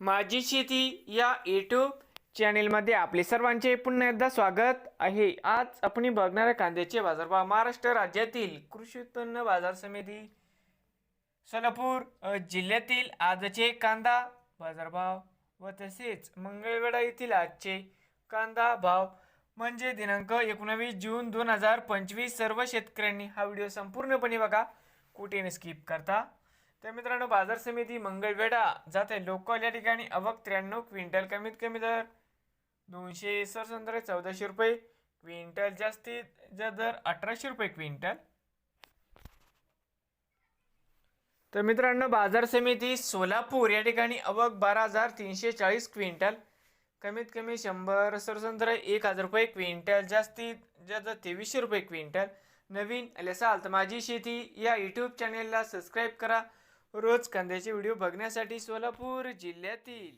माझी शेती या यूट्यूब चॅनेलमध्ये आपले सर्वांचे पुन्हा एकदा स्वागत आहे. आज आपण बघणार कांद्याचे बाजारभाव महाराष्ट्र राज्यातील कृषी उत्पन्न बाजार समिती सोलापूर जिल्ह्यातील आजचे कांदा बाजारभाव व तसेच मंगळवेढा येथील आजचे कांदा भाव म्हणजे दिनांक एकोणावीस जून दोन हजार पंचवीस. सर्व शेतकऱ्यांनी हा व्हिडिओ संपूर्णपणे बघा. कुठे स्किप करता? तर मित्रांनो बाजार समिती मंगळवेढा जाते. लोकल या ठिकाणी अवक त्र्याण्णव क्विंटल कमीत कमी दर दोनशे सरसंदर चौदाशे रुपये. क्विंटल जास्तीत जा दर अठराशे रुपये क्विंटल. तर मित्रांनो बाजार समिती सोलापूर या ठिकाणी अवक बारा हजार तीनशे चाळीस क्विंटल. कमीत कमी शंभर सरसंद्र एक हजार रुपये क्विंटल. जास्तीत जास्त तेवीसशे रुपये क्विंटल. नवीन आले असाल तर माझी शेती या यूट्यूब चॅनेलला सबस्क्राईब करा. रोज कांद्याचे व्हिडिओ बघण्यासाठी सोलापूर जिल्ह्यातील